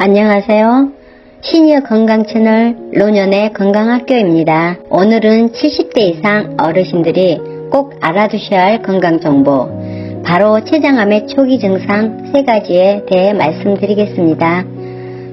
안녕하세요. 시니어 건강 채널 노년의 건강학교입니다. 오늘은 70대 이상 어르신들이 꼭 알아두셔야 할 건강 정보, 바로 췌장암의 초기 증상 세 가지에 대해 말씀드리겠습니다.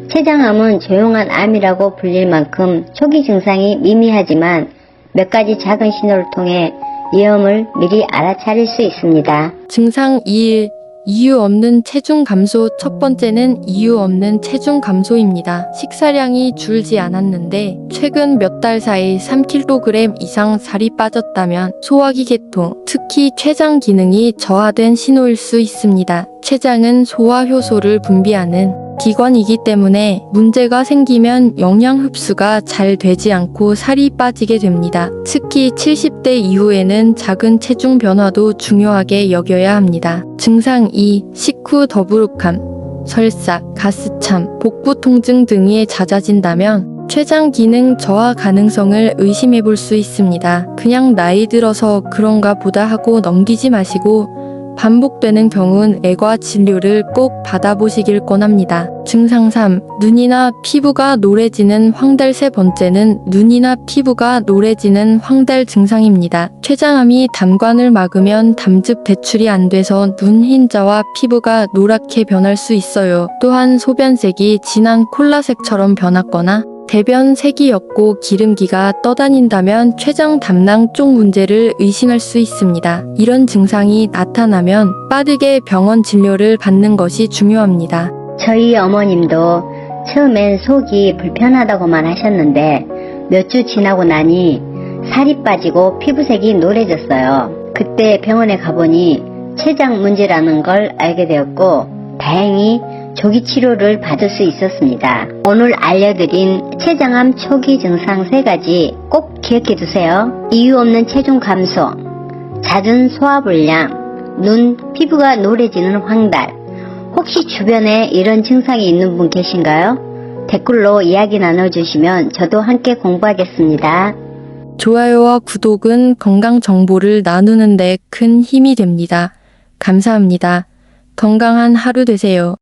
췌장암은 조용한 암이라고 불릴 만큼 초기 증상이 미미하지만 몇 가지 작은 신호를 통해 위험을 미리 알아차릴 수 있습니다. 증상 2일 이유 없는 체중 감소 첫 번째는 이유 없는 체중 감소입니다. 식사량이 줄지 않았는데 최근 몇 달 사이 3kg 이상 살이 빠졌다면 소화기 계통, 특히 췌장 기능이 저하된 신호일 수 있습니다. 췌장은 소화 효소를 분비하는 기관이기 때문에 문제가 생기면 영양 흡수가 잘 되지 않고 살이 빠지게 됩니다. 특히 70대 이후에는 작은 체중 변화도 중요하게 여겨야 합니다. 증상 2. 식후 더부룩함, 설사, 가스참, 복부 통증 등이 잦아진다면 췌장 기능 저하 가능성을 의심해 볼 수 있습니다. 그냥 나이 들어서 그런가 보다 하고 넘기지 마시고 반복되는 경우는 애과 진료를 꼭 받아보시길 권합니다. 증상 3. 눈이나 피부가 노래지는 황달 세 번째는 눈이나 피부가 노래지는 황달 증상입니다. 췌장암이 담관을 막으면 담즙 배출이 안 돼서 눈 흰자와 피부가 노랗게 변할 수 있어요. 또한 소변색이 진한 콜라색처럼 변하거나 대변 색이 옅고 기름기가 떠다닌다면 췌장 담낭 쪽 문제를 의심할 수 있습니다. 이런 증상이 나타나면 빠르게 병원 진료를 받는 것이 중요합니다. 저희 어머님도 처음엔 속이 불편하다고만 하셨는데 몇 주 지나고 나니 살이 빠지고 피부색이 노래졌어요. 그때 병원에 가보니 췌장 문제라는 걸 알게 되었고 다행히 조기 치료를 받을 수 있었습니다. 오늘 알려드린 췌장암 초기 증상 세 가지 꼭 기억해 두세요. 이유 없는 체중 감소, 잦은 소화불량, 눈, 피부가 노래지는 황달, 혹시 주변에 이런 증상이 있는 분 계신가요? 댓글로 이야기 나눠주시면 저도 함께 공부하겠습니다. 좋아요와 구독은 건강 정보를 나누는데 큰 힘이 됩니다. 감사합니다. 건강한 하루 되세요.